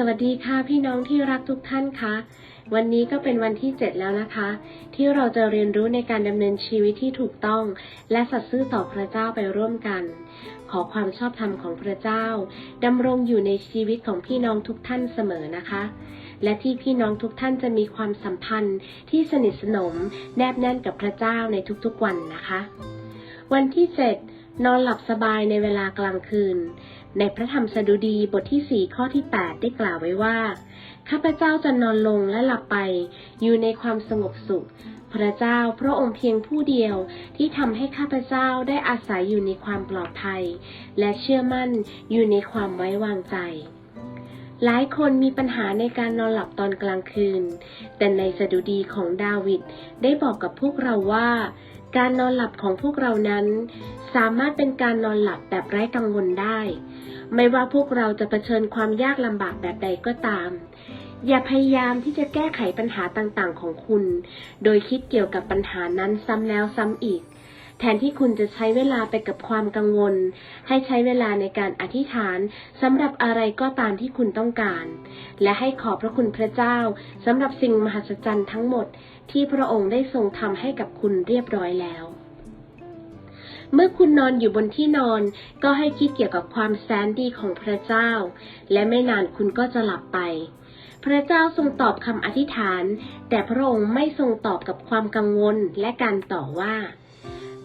สวัสดีค่ะพี่น้องที่รักทุกท่านคะวันนี้ก็เป็นวันที่ 7 แล้วนะคะ ที่เราจะเรียนรู้ในการดำเนินชีวิตที่ถูกต้อง และสัตย์ซื่อต่อพระเจ้าไปร่วมกัน ขอความชอบธรรมของพระเจ้าดำรงอยู่ในชีวิตของพี่น้องทุกท่านเสมอนะคะ และที่พี่น้องทุกท่านจะมีความสัมพันธ์ที่สนิทสนมแนบแน่นกับพระเจ้าในทุกๆวันนะคะ วันที่ 7 นอนหลับสบายในเวลากลางคืน ในพระธรรมสดุดีบทที่ 4 ข้อที่ 8 ได้กล่าวไว้ว่า ข้าพเจ้าจะนอนลงและหลับไป อยู่ในความสงบสุข พระเจ้าพระองค์เพียงผู้เดียวที่ทำให้ข้าพเจ้าได้อาศัยอยู่ในความปลอดภัย และเชื่อมั่นอยู่ในความไว้วางใจหลายคนมีปัญหาในการนอนหลับตอนกลางคืน แต่ในสดุดีของดาวิดได้บอกกับพวกเราว่า การนอนหลับของพวกเรานั้น สามารถเป็นการนอนหลับแบบไร้กังวลได้ ไม่ว่าพวกเราจะเผชิญความยากลำบากแบบใดก็ตาม อย่าพยายามที่จะแก้ไขปัญหาต่างๆของคุณ โดยคิดเกี่ยวกับปัญหานั้นซ้ำแล้วซ้ำอีก แทนที่คุณจะใช้เวลาไปกับความกังวล ให้ใช้เวลาในการอธิษฐานสำหรับอะไรก็ตามที่คุณต้องการ และให้ขอบพระคุณพระเจ้าสำหรับสิ่งมหัศจรรย์ทั้งหมด ที่พระองค์ได้ทรงทำให้กับคุณเรียบร้อยแล้วเมื่อคุณนอนอยู่บนที่นอนก็ให้คิดเกี่ยวกับความแสนดีของพระเจ้า และไม่นานคุณก็จะหลับไป พระเจ้าทรงตอบคำอธิษฐาน แต่พระองค์ไม่ทรงตอบกับความกังวลและการต่อว่า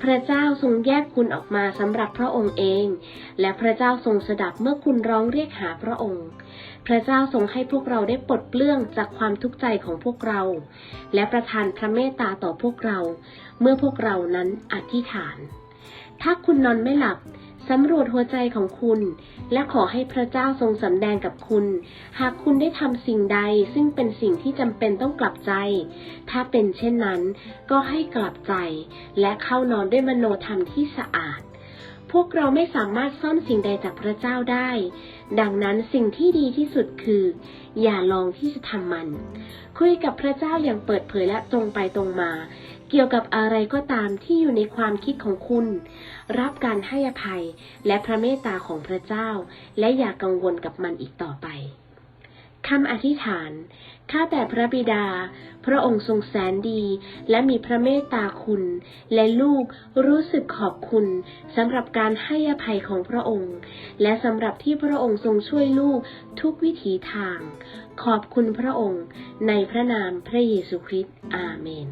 พระเจ้าทรงแยกคุณออกมาสำหรับพระองค์เอง และพระเจ้าทรงสดับเมื่อคุณร้องเรียกหาพระองค์ พระเจ้าทรงให้พวกเราได้ปลดเปลื้องจากความทุกข์ใจของพวกเรา และประทานพระเมตตาต่อพวกเรา เมื่อพวกเรานั้นอธิษฐาน ถ้าคุณนอนไม่หลับ สำรวจหัวใจของคุณ และขอให้พระเจ้าทรงสำแดงกับคุณ หากคุณได้ทำสิ่งใดซึ่งเป็นสิ่งที่จำเป็นต้องกลับใจ ถ้าเป็นเช่นนั้น ก็ให้กลับใจ และเข้านอนด้วยมโนธรรมที่สะอาด พวกเราไม่สามารถซ่อนสิ่งใดจากพระเจ้าได้ ดังนั้นสิ่งที่ดีที่สุดคือ อย่าลองที่จะทำมัน คุยกับพระเจ้าอย่างเปิดเผยและตรงไปตรงมา เกี่ยวกับอะไรก็ตามที่อยู่ในความคิดของคุณ รับการให้อภัยและพระเมตตาของพระเจ้า และอย่ากังวลกับมันอีกต่อไปคำอธิษฐาน ข้าแต่พระบิดา พระองค์ทรงแสนดี และมีพระเมตตาคุณ และลูกรู้สึกขอบคุณสำหรับการให้อภัยของพระองค์ และสำหรับที่พระองค์ทรงช่วยลูกทุกวิถีทาง ขอบคุณพระองค์ ในพระนามพระเยซูคริสต์อาเมน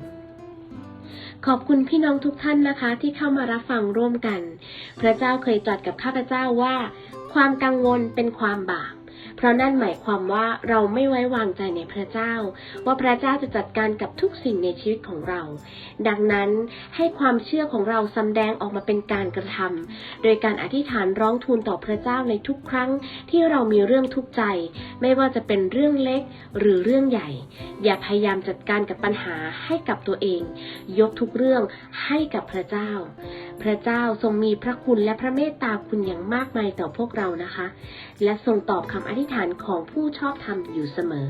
ขอบคุณพี่น้องทุกท่านนะคะ ที่เข้ามารับฟังร่วมกัน พระเจ้าเคยตรัสกับข้าพเจ้าว่า ความกังวลเป็นความบาป เพราะนั่นหมายความว่าเราไม่ไว้วางใจในพระเจ้า ว่าพระเจ้าจะจัดการกับทุกสิ่งในชีวิตของเรา ดังนั้นให้ความเชื่อของเราสำแดงออกมาเป็นการกระทำโดยการอธิษฐานร้องทูลต่อพระเจ้าในทุกครั้งที่เรามีเรื่องทุกข์ใจ ไม่ว่าจะเป็นเรื่องเล็กหรือเรื่องใหญ่ อย่าพยายามจัดการกับปัญหาให้กับตัวเอง ยกทุกเรื่องให้กับพระเจ้า พระเจ้าทรงมีพระคุณและพระเมตตาคุณอย่างมากมายต่อพวกเรานะคะ และทรงตอบคำอธิษฐานของผู้ชอบธรรมอยู่เสมอ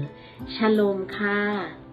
ชโลมค่ะ